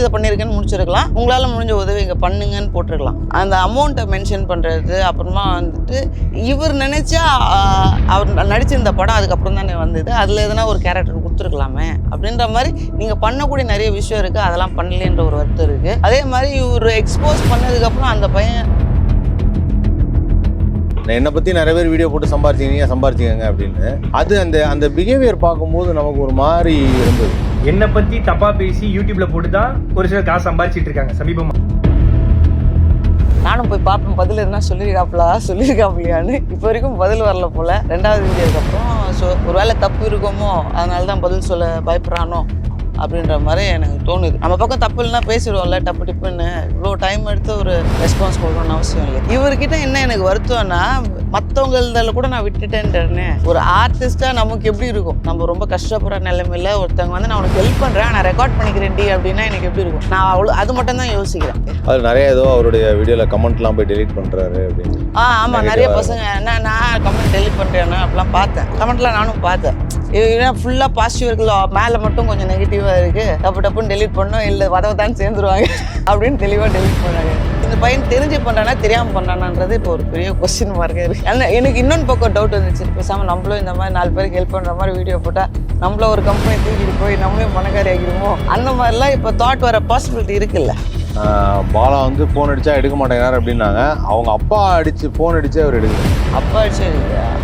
முடிஞ்சதை பண்ணியிருக்கேன்னு முடிச்சிருக்கலாம். உங்களால் முடிஞ்ச உதவி இங்கே பண்ணுங்கன்னு போட்டிருக்கலாம். அந்த அமௌண்ட்டை மென்ஷன் பண்ணுறது அப்புறமா வந்துட்டு இவர் நினச்சா அவர் நடிச்சிருந்த படம் அதுக்கப்புறம் தானே வந்தது. அதில் எதனா ஒரு கேரக்டர் கொடுத்துருக்கலாமே அப்படின்ற மாதிரி நீங்கள் பண்ணக்கூடிய நிறைய விஷயம் இருக்குது அதெல்லாம் பண்ணலேன்ற ஒரு வருத்தம் இருக்குது அதே மாதிரி இவர் எக்ஸ்போஸ் பண்ணதுக்கப்புறம் அந்த பையன் என்னை பற்றி நிறைய பேர் வீடியோ போட்டு சம்பாரிச்சிங்க சம்பாரிச்சிக்கங்க அப்படின்னு. அது அந்த அந்த பிஹேவியர் பார்க்கும்போது நமக்கு ஒரு மாதிரி இருந்தது. என்னை பத்தி தப்பா பேசி யூடியூப்ல போட்டு தான் ஒரு சிலர் காசு சம்பாதிச்சிட்டு இருக்காங்க சமீபமா. நானும் போய் பார்ப்பேன் பதில் எதுனா சொல்லியிருக்காப்லா சொல்லியிருக்காப்லையான்னு இப்போ வரைக்கும் பதில் வரல போல். ரெண்டாவது வீடியோக்கு அப்புறம் ஸோ ஒருவேளை தப்பு இருக்குமோ அதனால தான் பதில் சொல்ல பயப்படுறானோ? அப்படின்ற மாதிரி எனக்கு தோணுது. நம்ம பக்கம் தப்பு இல்லைன்னா பேசிடுவோம்ல டப்பு டிப்புன்னு. இவ்வளோ டைம் எடுத்து ஒரு ரெஸ்பான்ஸ் கொடுக்கணும்னு அவசியம் இல்லை. இவர்கிட்ட என்ன எனக்கு வருத்தம்னா மற்றவங்களதில் கூட நான் விட்டுட்டேன்ட்டேன்னு ஒரு ஆர்டிஸ்ட்டாக நமக்கு எப்படி இருக்கும்? நம்ம ரொம்ப கஷ்டப்படுற நிலைமையில ஒருத்தவங்க வந்து நான் உனக்கு ஹெல்ப் பண்ணுறேன் நான் ரெக்கார்ட் பண்ணிக்கிறேன்டி அப்படின்னா எனக்கு எப்படி இருக்கும்? நான் அவ்வளோ அது மட்டும் தான் யோசிக்கிறேன். அது நிறைய ஏதோ அவருடைய வீடியோவில் கமெண்ட்லாம் போய் டெலீட் பண்ணுறாரு அப்படின்னு. ஆ ஆமாம் நிறைய பசங்க என்ன நான் கமெண்ட் டெலிட் பண்ணுறேன்னு அப்படிலாம் பார்த்தேன். கமெண்ட்லாம் நானும் பார்த்தேன். ஏன்னா ஃபுல்லாக பாசிட்டிவ் இருக்குல்ல மேலே மட்டும் கொஞ்சம் நெகட்டிவாக இருக்குது டப்பு டப்புன்னு டெலிட் பண்ணோம் இல்லை வதவை தான் சேர்ந்துருவாங்க. அப்படின்னு தெளிவாக டெலிட் பண்ணாங்க. இந்த பையன் தெரிஞ்சு பண்ணுறானா தெரியாமல் பண்ணுறானான்றது இப்போ ஒரு பெரிய கொஸ்டின் மார்க்காக இருக்குது ஆனால் எனக்கு இன்னொன்று பக்கம் டவுட் வந்துச்சு. பேசாமல் நம்மளும் இந்த மாதிரி நாலு பேருக்கு ஹெல்ப் பண்ணுற மாதிரி வீடியோ போட்டால் நம்மள ஒரு கம்பெனி தூக்கிட்டு போய் நம்மளையும் பணக்காரி ஆகிடுமோ அந்த மாதிரிலாம் இப்போ தாட் வர பாசிபிலிட்டி இருக்குல்ல? பாலா வந்து ஃபோன் அடிச்சா எடுக்க மாட்டேங்கிறாரு அப்படின்னாங்க. அவங்க அப்பா அடிச்சு ஃபோன் அடிச்சே அவர் எடுக்கல. அப்பா சரி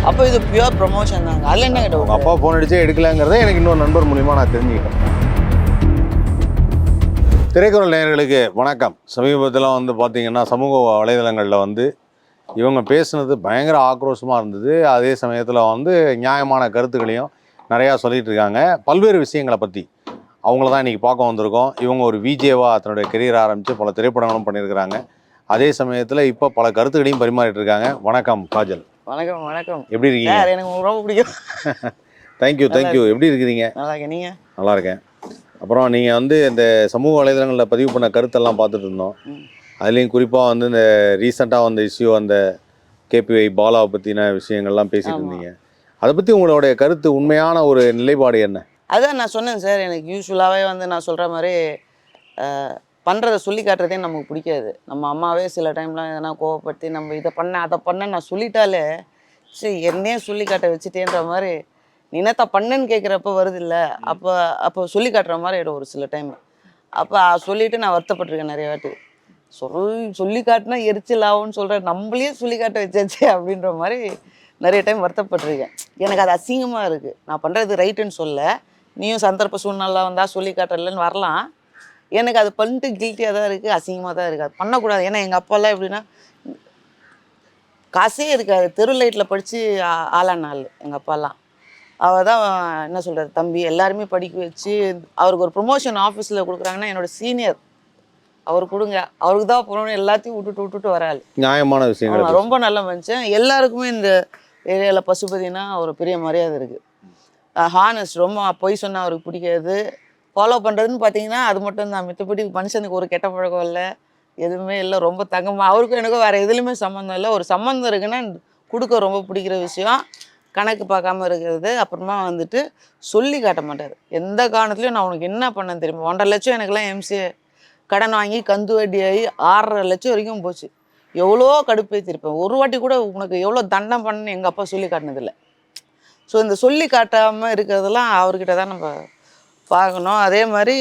அப்போ இது பியூர் ப்ரொமோஷன் தாங்க. அதில் என்ன டவுட் அப்பா ஃபோன் அடிச்சே எடுக்கலங்கிறத எனக்கு இன்னொரு நண்பர் மூலியமா நான் தெரிஞ்சுக்கிட்டேன். திரைக்குறள் நேயர்களுக்கு வணக்கம். சமீபத்தில் வந்து பார்த்தீங்கன்னா சமூக வலைதளங்களில் வந்து இவங்க பேசுனது பயங்கர ஆக்ரோஷமாக இருந்தது. அதே சமயத்தில் வந்து நியாயமான கருத்துக்களையும் நிறையா சொல்லிட்டு இருக்காங்க. பல்வேறு விஷயங்களை பற்றி அவங்கள தான் இன்றைக்கி பார்க்க வந்திருக்கோம். இவங்க ஒரு விஜேவா தன்னுடைய கெரியர் ஆரம்பித்து பல திரைப்படங்களும் பண்ணியிருக்கிறாங்க. அதே சமயத்தில் இப்போ பல கருத்துக்களையும் பரிமாறிட்டு இருக்காங்க. வணக்கம் காஜல். வணக்கம் வணக்கம். எப்படி இருக்கீங்க? எனக்கு ரொம்ப பிடிக்கும். தேங்க்யூ தேங்க்யூ எப்படி இருக்கிறீங்க? நல்லா இருக்கேன். நீங்க? நல்லா இருக்கேன். அப்புறம் நீங்கள் வந்து இந்த சமூக வலைதளங்களில் பதிவு பண்ண கருத்தெல்லாம் பார்த்துட்டு இருந்தோம். அதுலேயும் குறிப்பாக வந்து இந்த ரீசெண்டாக வந்த இஷ்யூ அந்த கேபிஐ பாலாவை பற்றின விஷயங்கள்லாம் பேசிட்டு ஆமா. இருந்தீங்க அதை பற்றி உங்களுடைய கருத்து உண்மையான ஒரு நிலைப்பாடு என்ன அதான் நான் சொன்னேன் சார் எனக்கு யூஸ்வலாகவே வந்து நான் சொல்கிற மாதிரி பண்ணுறதை சொல்லி காட்டுறதே நமக்கு பிடிக்காது நம்ம அம்மாவே சில டைம்லாம் எதனா கோவப்படுத்தி நம்ம இதை பண்ண அதை பண்ண நான் சொல்லிட்டாலே சரி என்னையே சொல்லி காட்ட வச்சுட்டேன்ற மாதிரி நீ என்னத்த பண்ணேன்னு கேட்குறப்ப வருது இல்லை அப்போ அப்போ சொல்லி காட்டுற மாதிரி ஆயிடும் ஒரு சில டைம் அப்போ சொல்லிட்டு நான் வருத்தப்பட்டிருக்கேன் நிறைய வாட்டி. சொல் சொல்லி காட்டினா எரிச்சல் ஆகும்னு சொல்கிற நம்மளே சொல்லி காட்ட வச்சாச்சே அப்படின்ற மாதிரி நிறைய டைம் வருத்தப்பட்டிருக்கேன். எனக்கு அது அசிங்கமாக இருக்குது நான் பண்ணுறது ரைட்டுன்னு சொல்ல. நீயும் சந்தர்ப்ப சூழ்நிலை வந்தால் சொல்லி காட்டலன்னு வரலாம். எனக்கு அது பண்ணிட்டு கில்ட்டியாக தான் இருக்குது அசிங்கமாக தான் இருக்குது அது பண்ணக்கூடாது. ஏன்னா எங்கள் அப்பாலாம் எப்படின்னா காசே இருக்காது. தெரு லைட்டில் படித்து ஆளான ஆள் எங்கள் அப்பாலாம். அவள் தான் என்ன சொல்கிறது தம்பி எல்லாருமே படிக்க வச்சு அவருக்கு ஒரு ப்ரொமோஷன் ஆஃபீஸில் கொடுக்குறாங்கன்னா என்னோட சீனியர் அவர் கொடுங்க. அவருக்கு தான் போகணும்னு எல்லாத்தையும் விட்டுட்டு விட்டுட்டு வராள் நியாயமான விஷயங்கள் ஆமா, ரொம்ப நல்ல மனுஷன். எல்லாருக்குமே இந்த ஏரியாவில் பசுபதினா ஒரு பெரிய மரியாதை இருக்குது ஹானஸ்ட் ரொம்ப பொய் சொன்னா அவருக்கு பிடிக்காது. ஃபாலோ பண்ணுறதுன்னு பார்த்தீங்கன்னா அது மட்டும் தான். மித்தபடி மனுஷனுக்கு ஒரு கெட்ட பழக்கம் இல்லை. எதுவுமே இல்லை. ரொம்ப தங்கமா. அவருக்கும் எனக்கும் வேறு எதுலையுமே சம்மந்தம் இல்லை. ஒரு சம்மந்தம் இருக்குன்னா கொடுக்க ரொம்ப பிடிக்கிற விஷயம். கணக்கு பார்க்காம இருக்கிறது அப்புறமா வந்துட்டு சொல்லி காட்ட மாட்டார். எந்த காரணத்துலையும் நான் உனக்கு என்ன பண்ணேன் தெரியுமா? ஒன்றரை லட்சம் எனக்குலாம் எம்சிஏ கடன் வாங்கி கந்து வட்டி ஆகி ஆறரை லட்சம் வரைக்கும் போச்சு. எவ்வளோ கடுப்பேற்றிருப்பேன் ஒரு வாட்டி கூட உனக்கு எவ்வளோ தண்டம் பண்ணு எங்கள் அப்பா சொல்லி காட்டினதில்லை. ஸோ இந்த சொல்லி காட்டாமல் இருக்கிறதெல்லாம் அவர்கிட்ட தான் நம்ம பார்க்கணும். அதே மாதிரி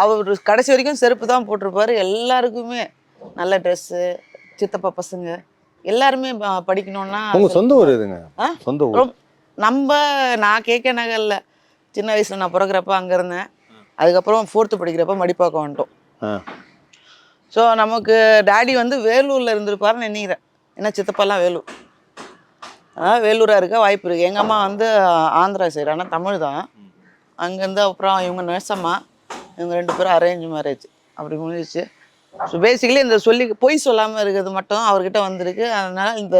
அவர் கடைசி வரைக்கும் செருப்பு தான் போட்டிருப்பாரு. எல்லாருக்குமே நல்ல ட்ரெஸ்ஸு சித்தப்பா பசங்க எல்லாருமே படிக்கணும்னா உங்கள் சொந்த ஊர் எதுங்க? ஆ? சொந்த ஊர். நம்ம நான் கேட்க நகரில் சின்ன வயசில் நான் பிறகுறப்ப அங்கே இருந்தேன். அதுக்கப்புறம் ஃபோர்த்து படிக்கிறப்ப மடிப்பாக்கம் வந்துட்டோம். ஸோ நமக்கு டாடி வந்து வேலூரில் இருந்திருப்பாருன்னு நினைக்கிறேன். ஏன்னா சித்தப்பாலாம் வேலூர். அதனால் வேலூராக இருக்க வாய்ப்பு இருக்குது எங்கள் அம்மா வந்து ஆந்திரா சைடு ஆனால் தமிழ் தான். அங்கேருந்து அப்புறம் இவங்க நர்சம்மா இவங்க ரெண்டு பேரும் அரேஞ்ச் மேரேஜ் அப்படி முடிஞ்சிச்சு ஸோ பேசிக்கலி இந்த சொல்லி பொய் சொல்லாமல் இருக்கிறது மட்டும் அவர்கிட்ட வந்திருக்கு. அதனால் இந்த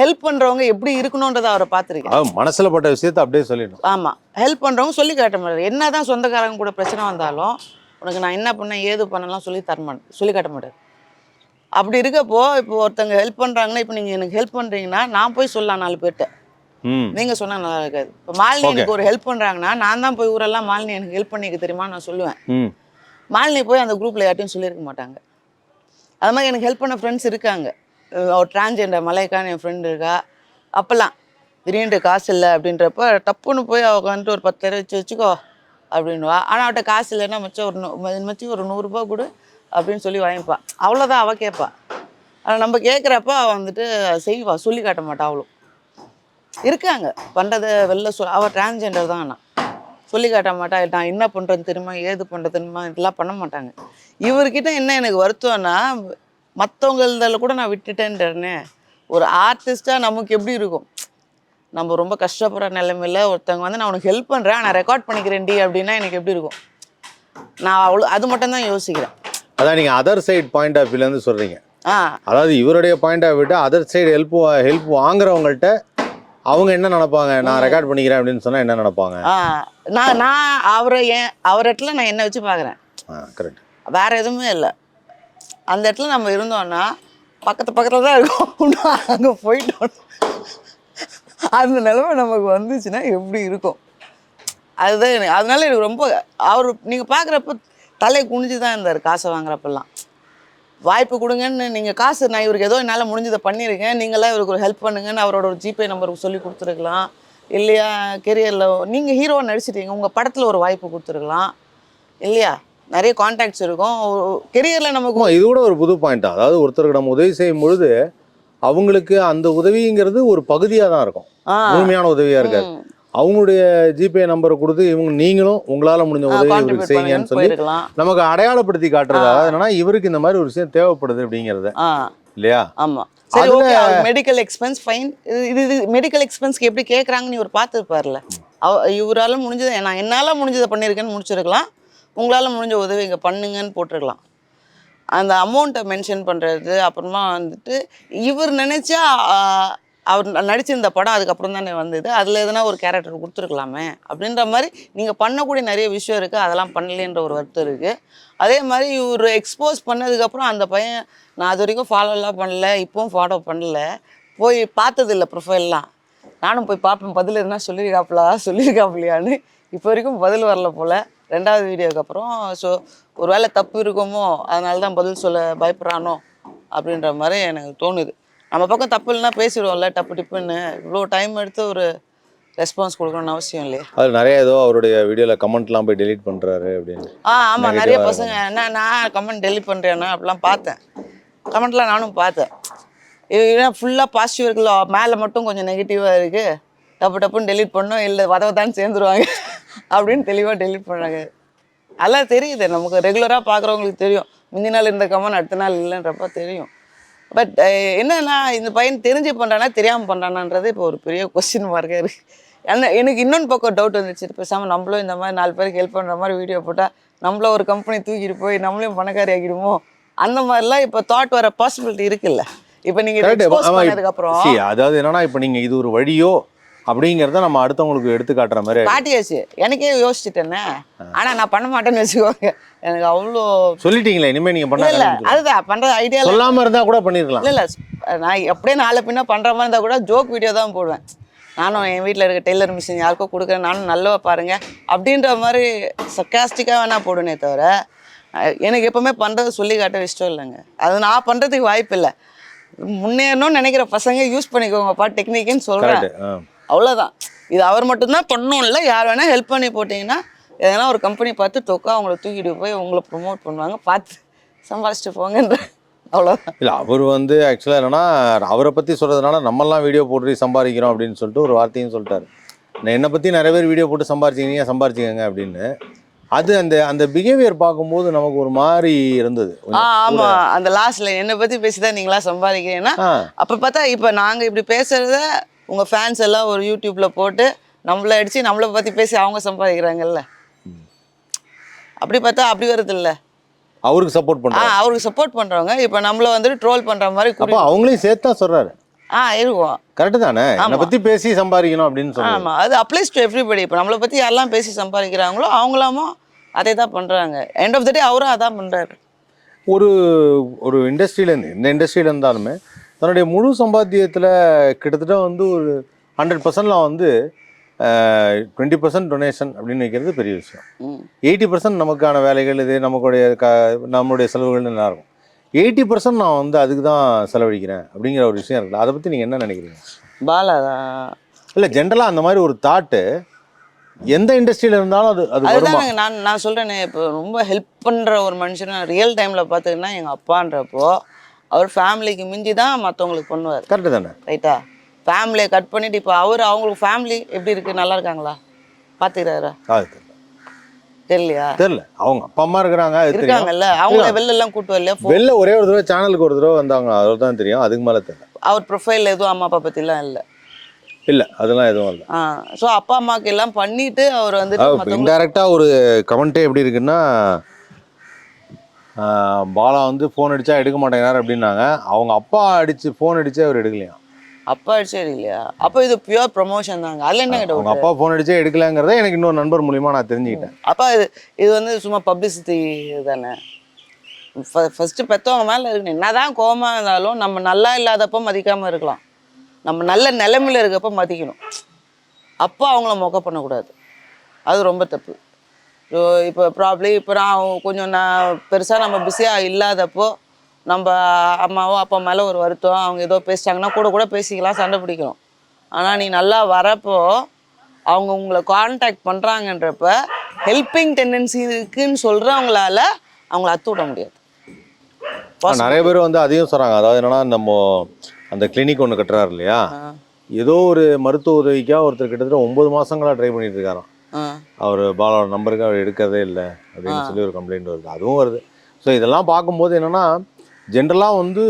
ஹெல்ப் பண்ணுறவங்க எப்படி இருக்கணுன்றதை அவரை பார்த்துருக்கேன். மனசில் பட்ட விஷயத்தை அப்படியே சொல்லிடணும். ஆமாம் ஹெல்ப் பண்ணுறவங்க சொல்லி காட்ட மாட்டார். என்ன தான் சொந்தக்காரங்க கூட பிரச்சனை வந்தாலும் உனக்கு நான் என்ன பண்ணேன் ஏது பண்ணலாம் சொல்லி தர மாட்டேன் சொல்லி காட்ட மாட்டார். அப்படி இருக்கப்போ இப்போ ஒருத்தங்க ஹெல்ப் பண்ணுறாங்கன்னா இப்போ நீங்கள் எனக்கு ஹெல்ப் பண்ணுறீங்கன்னா நான் போய் சொல்லலாம் நாலு பேர்கிட்ட. ம். நீங்கள் சொன்னால் நல்லா இருக்காது. இப்போ மாலினி எனக்கு ஒரு ஹெல்ப் பண்ணுறாங்கன்னா நான் தான் போய் ஊரெல்லாம் மாலினி எனக்கு ஹெல்ப் பண்ணிக்க தெரியுமா நான் சொல்லுவேன். மாலினி போய் அந்த குரூப்பில் யார்ட்டையும் சொல்லியிருக்க மாட்டாங்க. அது மாதிரி எனக்கு ஹெல்ப் பண்ண ஃப்ரெண்ட்ஸ் இருக்காங்க. அஹ் ஒரு டிரான்ஜெண்டர் மலைக்கான என் ஃப்ரெண்டு இருக்கா. அப்போல்லாம் திடீர்னு காசு இல்லை அப்படின்றப்ப டப்புன்னு போய் அவள் வந்துட்டு ஒரு பத்தாயிரம் வச்சு வச்சுக்கோ அப்படின்வா ஆனால் அவட்ட காசு இல்லைன்னா மச்சம் ஒரு நூ ம- மச்சி ஒரு நூறுரூபா கொடு அப்படின்னு சொல்லி வாங்கிப்பான் அவ்வளோதான் அவள் கேட்பாள் ஆனால் நம்ம கேட்குறப்ப அவள் வந்துட்டு செய்வா. சொல்லி காட்ட மாட்டா அவளும். இருக்காங்க. பண்ணுறதை வெளில சொல் அவள் டிரான்ஜெண்டர் தான் ஆனால் சொல்லி காட்ட மாட்டா நான் என்ன பண்ணுறேன்னு தெரியுமா ஏது பண்ணுறது தெரியுமா இதெல்லாம் பண்ண மாட்டாங்க. இவர்கிட்ட என்ன எனக்கு வருத்தம்னா மற்றவங்களதில் கூட நான் விட்டுட்டேன்றேனே. ஒரு ஆர்டிஸ்ட்டாக நமக்கு எப்படி இருக்கும்? நம்ம ரொம்ப கஷ்டப்படுற நிலைமையில ஒருத்தவங்க வந்து நான் உனக்கு ஹெல்ப் பண்ணுறேன் நான் ரெக்கார்ட் பண்ணிக்கிறேன்டி அப்படின்னா எனக்கு எப்படி இருக்கும்? நான் அவ்வளோ அது மட்டும் தான் யோசிக்கிறேன். அதான் நீங்கள் அதர் சைடு பாயிண்ட் ஆஃப் வியூலேருந்து சொல்கிறீங்க ஆ. அதாவது இவருடைய பாயிண்ட் ஆஃப் விட்டு அதர் சைடு ஹெல்ப் ஹெல்ப் வாங்குறவங்கள்ட்ட அவங்க என்ன நினைப்பாங்க? நான் ரெக்கார்ட் பண்ணிக்கிறேன் அப்படின்னு சொன்னால் என்ன நினைப்பாங்க? நான் நான் அவரை ஏன் அவர் இடத்துல நான் என்ன வச்சு பார்க்குறேன்? கரெக்ட் வேற எதுவுமே இல்லை. அந்த இடத்துல நம்ம இருந்தோம்னா பக்கத்து பக்கத்தில் தான் இருக்கும். அங்கே போயிட்டோம். அந்த நிலைமை நமக்கு வந்துச்சுன்னா எப்படி இருக்கும்? அதுதான் அதனால எனக்கு ரொம்ப அவர் நீங்கள் பார்க்குறப்ப தலை குனிஞ்சு தான் இருந்தார் காசை வாங்குறப்பெல்லாம். வாய்ப்பு கொடுங்கன்னு நீங்கள் காசு நான் இவருக்கு ஏதோ என்னால் முடிஞ்சதை பண்ணியிருக்கேன் நீங்களாம் இவருக்கு ஒரு ஹெல்ப் பண்ணுங்கன்னு அவரோட ஒரு ஜிபே நம்பருக்கு சொல்லி கொடுத்துருக்கலாம். இல்லையா கெரியரில் நீங்கள் ஹீரோவை நடிச்சிட்டீங்க உங்கள் படத்தில் ஒரு வாய்ப்பு கொடுத்துருக்கலாம். இல்லையா நிறைய கான்டாக்ட்ஸ் இருக்கும். கெரியரில் நமக்கு இது கூட ஒரு புது பாயிண்ட் அதாவது ஒருத்தருக்கு நம்ம உதவி செய்யும் பொழுது அவங்களுக்கு அந்த உதவிங்கிறது ஒரு பகுதியாக தான் இருக்கும். ஆ. முழுமையான உதவியாக இருக்காது. அவங்களுடைய ஜிபே நம்பரை கொடுத்து இவங்க நீங்களும் உங்களால முடிஞ்ச உதவி இவருக்கு செய்யுங்கன்னு சொல்லி நமக்கு அடையாளப்படுத்தி காட்டுறதா? என்னன்னா இவருக்கு இந்த மாதிரி ஒரு விஷயம் தேவைப்படுது அப்படிங்கிறத. இல்லையா? ஆமாம் சரி ஓகே மெடிக்கல் எக்ஸ்பென்ஸ் ஃபைன் இது இது இது மெடிக்கல் எக்ஸ்பென்ஸ்க்கு எப்படி கேட்குறாங்கன்னு இவர் பார்த்துருப்பார்ல அவ இவரால் முடிஞ்சதை நான் என்னால் முடிஞ்சதை பண்ணியிருக்கேன்னு முடிச்சிருக்கலாம். உங்களால் முடிஞ்ச உதவி இங்கே பண்ணுங்கன்னு போட்டிருக்கலாம். அந்த அமௌண்ட்டை மென்ஷன் பண்ணுறது அப்புறமா வந்துட்டு இவர் நினச்சா அவர் நடிச்சிருந்த படம் அதுக்கப்புறம் தானே வந்தது. அதில் எதனா ஒரு கேரக்டர் கொடுத்துருக்கலாமே அப்படின்ற மாதிரி நீங்கள் பண்ணக்கூடிய நிறைய விஷயம் இருக்குது அதெல்லாம் பண்ணலேன்ற ஒரு வருத்தம் இருக்குது அதே மாதிரி இவர் எக்ஸ்போஸ் பண்ணதுக்கப்புறம் அந்த பையன் நான் அது வரைக்கும் ஃபாலோலாம் பண்ணல இப்போவும் ஃபாலோ பண்ணல. போய் பார்த்ததில்ல ப்ரொஃபைல்லாம் நானும் போய் பார்ப்பேன் பதில் எதுனா சொல்லியிருக்காப்புலா சொல்லியிருக்காப்புலையான்னு. இப்போ வரைக்கும் பதில் வரல போல். ரெண்டாவது வீடியோக்கு அப்புறம் ஸோ ஒரு வேளை தப்பு இருக்குமோ அதனால தான் பதில் சொல்ல பயப்படுறானோ அப்படின்ற மாதிரி எனக்கு தோணுது. நம்ம பக்கம் தப்பு இல்லைன்னா பேசிடுவோம்ல டப்பு டிப்புன்னு. இவ்வளோ டைம் எடுத்து ஒரு ரெஸ்பான்ஸ் கொடுக்கணும்னு அவசியம் இல்லையே. அது நிறைய ஏதோ அவருடைய வீடியோல கமெண்ட்லாம் போய் டெலீட் பண்றாரு அப்படின்னு. ஆ ஆமாம் நிறைய. பசங்க என்ன நான் கமெண்ட் டெலிட் பண்ணுறேன்னா அப்படிலாம் பார்த்தேன். கமெண்ட்லாம் நானும் பார்த்தேன். இது ஃபுல்லாக பாசிட்டிவ் இருக்குல்ல மேலே மட்டும் கொஞ்சம் நெகட்டிவாக இருக்குது டப்பு டப்புன்னு டெலிட் பண்ணோம் இல்லை வதவதான் சேர்ந்துருவாங்க அப்படின்னு தெளிவாக டெலிட் பண்ணாங்க அதெல்லாம் தெரியுது நமக்கு ரெகுலராக பார்க்குறவங்களுக்கு தெரியும். முந்தின நாள் இருந்த கமெண்ட் அடுத்த நாள் இல்லைன்றப்ப தெரியும். பட் என்னன்னா இந்த பையன் தெரிஞ்சு பண்ணுறானா தெரியாமல் பண்ணுறானான்றது இப்போ ஒரு பெரிய கொஸ்டின் மார்க்காக இருக்குது என்ன எனக்கு இன்னொன்று பக்கம் டவுட் வந்துச்சு பேசாமல் நம்மளும் இந்த மாதிரி நாலு பேருக்கு ஹெல்ப் பண்ணுற மாதிரி வீடியோ போட்டால் நம்மள ஒரு கம்பெனி தூக்கிட்டு போய் நம்மளையும் பணக்காரி ஆக்கிடுமோ? அந்த மாதிரிலாம் இப்போ தாட் வர பாசிபிலிட்டி இருக்குல்ல. இப்போ நீங்கள் See, அதாவது என்னன்னா இப்போ நீங்க இது ஒரு வழியோ அப்படிங்கிறத நம்ம அடுத்தவங்களுக்கு எடுத்து காட்டுற மாதிரி காட்டியாச்சு எனக்கே யோசிச்சுட்டேனே. ஆனால் நான் பண்ண மாட்டேன்னு வச்சுக்கோங்க. எனக்கு அவ்வளோ சொல்லிட்டீங்களே இனிமே நீங்க இல்லை இல்லை பண்ண அதுதான் பண்ணுற ஐடியாவில் சொல்லாம இருந்தா கூட பண்ணிருக்கலாம். இல்லை இல்லை நான் அப்படியே நாளை பின்ன பண்ணுற மாதிரி இருந்தால் கூட ஜோக் வீடியோ தான் போடுவேன். நானும் என் வீட்டில் இருக்க டெய்லர் மிஷின் யாருக்கோ கொடுக்குறேன். நானும் நல்லவா பாருங்க. அப்படின்ற மாதிரி சர்க்காஸ்டிக்காக வேணா போடுனே தவிர எனக்கு எப்பவுமே பண்ணுறது சொல்லி காட்ட இஷ்டம் இல்லைங்க. அது நான் பண்ணுறதுக்கு வாய்ப்பு இல்லை. முன்னேறணும்னு நினைக்கிற பசங்க யூஸ் பண்ணிக்கோங்கப்பா டெக்னிக்குன்னு சொல்கிறேன் அவ்வளோதான் இது அவர் மட்டும்தான் பண்ணணும் இல்லை. யார் வேணால் ஹெல்ப் பண்ணி போட்டிங்கன்னா எதனா ஒரு கம்பெனி பார்த்து தொக்கா அவங்கள தூக்கிட்டு போய் உங்களை ப்ரொமோட் பண்ணுவாங்க. பார்த்து சம்பாரிச்சிட்டு போங்கன்ற. அவ்வளோதான் இல்ல அவர் வந்து ஆக்சுவலா என்னன்னா அவரை பத்தி சொல்றதுனால நம்மலாம் வீடியோ போட்டு சம்பாதிக்கிறோம் அப்படின்னு சொல்லிட்டு ஒரு வார்த்தையும் சொல்லிட்டாரு. நான் என்னை பத்தி நிறைய பேர் வீடியோ போட்டு சம்பாரிச்சிங்க சம்பாரிச்சிக்கங்க அப்படின்னு. அது அந்த அந்த பிஹேவியர் பார்க்கும்போது நமக்கு ஒரு மாதிரி இருந்தது. ஆ கொஞ்சம் ஆமா. அந்த லாஸ்ட்ல என்னை பத்தி பேசிதான் நீங்களா சம்பாதிக்கிறீங்கன்னா அப்ப பார்த்தா இப்ப நாங்க இப்படி பேசுறத உங்க ஃபேன்ஸ் எல்லாம் ஒரு யூடியூப்ல போட்டு நம்மள அடிச்சு நம்மளை பத்தி பேசி அவங்க சம்பாதிக்கிறாங்கல்ல. அப்படி பார்த்தா அப்படி வருது இல்ல? அவருக்கு சப்போர்ட் ஆ பண்றாரு அவருக்கு சப்போர்ட் பண்றவங்க. இப்ப நம்மள வந்துட்டு ட்ரோல் பண்ற மாதிரி அப்போ அவங்களையும் சேர்த்து தான் சொல்றாரு. ஆ இருக்கும். கரெக்டு தானே? என்னை. பத்தி பேசி சம்பாதிக்கணும் அப்படின்னு சொல்றாரு. ஆமா. அது அப்ளைஸ் டு எவ்ரிபடி இப்போ நம்மளை பத்தி யாரெல்லாம் பேசி சம்பாதிக்கிறாங்களோ அவங்களாமும் அதே தான் பண்றாங்க. எண்ட் ஆஃப் த டே அவரும் அதான் பண்றாரு. ஒரு ஒரு இண்டஸ்ட்ரியிலேருந்து எந்த இண்டஸ்ட்ரியில இருந்தாலுமே தன்னுடைய முழு சம்பாத்தியத்தில் கிட்டத்தட்ட வந்து ஒரு ஹண்ட்ரட் பர்சன்ட்லாம் வந்து டுவெண்ட்டி பர்சன்ட் டொனேஷன் அப்படின்னு வைக்கிறது பெரிய விஷயம். எயிட்டி பர்சன்ட் நமக்கான வேலைகள் இது நமக்குடைய க நம்மளுடைய செலவுகள் நல்லா இருக்கும். எயிட்டி பர்சன்ட் நான் வந்து அதுக்கு தான் செலவழிக்கிறேன் அப்படிங்கிற ஒரு விஷயம் இருக்குல்ல. அதை பற்றி நீங்கள் என்ன நினைக்கிறீங்க? பாலா இல்லை ஜென்ரலாக அந்த மாதிரி ஒரு தாட்டு எந்த இண்டஸ்ட்ரியில் இருந்தாலும் அது அது வருமா? அதுதானங்க நான் நான் சொல்கிறேனே இப்போ ரொம்ப ஹெல்ப் பண்ணுற ஒரு மனுஷன் ரியல் டைமில் பார்த்தீங்கன்னா எங்கள் அப்பான்றப்போ அவர் ஃபேமிலிக்கு மிஞ்சி தான் மற்றவங்களுக்கு பண்ணுவார். கரெக்டு தானே? ரைட்டா ஃபேமிலியை கட் பண்ணிட்டு இப்போ அவர் அவங்களுக்கு ஃபேமிலி எப்படி இருக்கு? நல்லா இருக்காங்களா? பார்த்துக்கிறாரா தெரியல. அவங்க அப்பா அம்மா இருக்கிறாங்க இருக்காங்கல்ல? அவங்கள வெளில எல்லாம் கூட்டு Phone- வெளில ஒரே ஒரு தடவை சேனலுக்கு ஒரு தடவை வந்தாங்க. அது தான் தெரியும். அதுக்கு மேலே தெரியல. அவர் ப்ரொஃபைல் எதுவும் அம்மா அப்பா பற்றிலாம் இல்லை. இல்லை அதெல்லாம் எதுவும் இல்லை. ஸோ அப்பா அம்மாவுக்கு எல்லாம் பண்ணிட்டு அவர் மற்றவங்க இன்டெரக்டாக ஒரு கமெண்ட்டே எப்படி இருக்குன்னா பாலா வந்து ஃபோன் அடிச்சா எடுக்க மாட்டேங்கிறார் அப்படின்னாங்க. அவங்க அப்பா அடிச்சு ஃபோன் அடிச்சே அவர் எடுக்கலையாம் அப்பா அடிச்சே இல்லையா அப்போ இது பியூர் ப்ரொமோஷன் தாங்க. அதில் என்ன அவங்க அப்பா ஃபோன் அடிச்சே எடுக்கலங்கிறத எனக்கு இன்னொரு நண்பர் மூலியமா நான் தெரிஞ்சுக்கிட்டேன். அப்பா இது இது வந்து சும்மா பப்ளிசிட்டி தானே? ஃபஸ்ட்டு பெற்றவங்க மேலே இருக்கணும். என்னதான் கோவமா இருந்தாலும் நம்ம நல்லா இல்லாதப்போ மதிக்காமல் இருக்கலாம். நம்ம நல்ல நிலைமையில இருக்கப்போ மதிக்கணும். அப்போ அவங்கள மொக்க பண்ணக்கூடாது. அது ரொம்ப தப்பு. இப்போ ப்ராப்ளி இப்போ நான் கொஞ்சம் நான் பெருசாக நம்ம பிஸியாக இல்லாதப்போ நம்ம அம்மாவோ அப்பா மேலே ஒரு வருத்தம். அவங்க ஏதோ பேசிட்டாங்கன்னா கூட கூட பேசிக்கலாம் சண்டை பிடிக்கணும் ஆனால் நீ நல்லா வரப்போ அவங்க உங்களை காண்டாக்ட் பண்ணுறாங்கன்றப்ப ஹெல்பிங் டெண்டன்சி இருக்குன்னு சொல்கிறவங்களால அவங்கள அத்து விட முடியாது. நிறைய பேர் வந்து அதையும் சொல்றாங்க. அதாவது என்னன்னா நம்ம அந்த கிளினிக் ஒன்று கட்டுறாரு இல்லையா? ஏதோ ஒரு மருத்துவ உதவிக்காக ஒருத்தர் கிட்டத்தட்ட ஒன்பது மாசங்களா ட்ரை பண்ணிட்டு இருக்காராம். அவர் பாலாவோட நம்பருக்கு அவர் எடுக்கிறதே இல்லை அப்படின்னு சொல்லி ஒரு கம்ப்ளைண்ட் வருது. அதுவும் வருது. ஸோ இதெல்லாம் பார்க்கும்போது என்னன்னா ஜென்ரலாக வந்து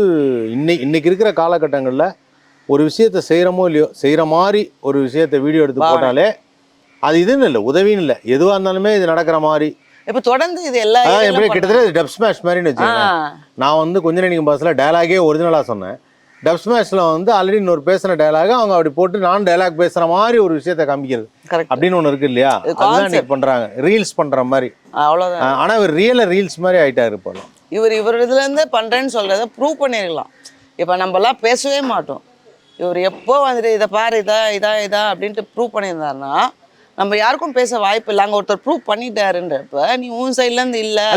இன்னைக்கு இன்னைக்கு இருக்கிற காலகட்டங்களில் ஒரு விஷயத்தை செய்கிறோமோ இல்லையோ செய்கிற மாதிரி ஒரு விஷயத்தை வீடியோ எடுத்து. போட்டாலே அது இதுன்னு இல்லை உதவின்னு இல்லை. எதுவாக இருந்தாலுமே இது நடக்கிற மாதிரி. இப்போ தொடர்ந்து இது எல்லா எப்படி கிட்டத்தட்ட டப் ஸ்மாஷ் மாதிரின்னு வச்சுக்கோங்க நான் வந்து கொஞ்ச நேரம் பஸ்ஸில் டயலாகே ஒரிஜினலாக சொன்னேன். டப் ஸ்மாஷில் வந்து ஆல்ரெடி இன்னொரு பேசின டயலாக அவங்க அப்படி போட்டு நான் டயலாக் பேசுகிற மாதிரி ஒரு விஷயத்தை காமிக்கிறது. அப்படின்னு ஒன்று இருக்கு இல்லையா. இன்னைக்கு பண்ணுறாங்க ரீல்ஸ் பண்ணுற மாதிரி. அவ்வளோதான் ஆனா இவர் ரியல ரீல்ஸ் மாதிரி ஆயிட்டாரு இப்போ இவர் இவர் இதுலேருந்து பண்ணுறேன்னு சொல்கிறத ப்ரூவ் பண்ணிருக்கலாம். இப்போ நம்மலாம் பேசவே மாட்டோம். இவர் எப்போ வந்துட்டு இதை பாரு இதா இதா இதா அப்படின்ட்டு ப்ரூவ் பண்ணியிருந்தாருன்னா நம்ம யாருக்கும் பேச வாய்ப்பு இல்லை. அங்கே ஒருத்தர் ப்ரூவ் பண்ணிட்டாருன்றப்ப நீ உன் சைட்லேருந்து இல்லை.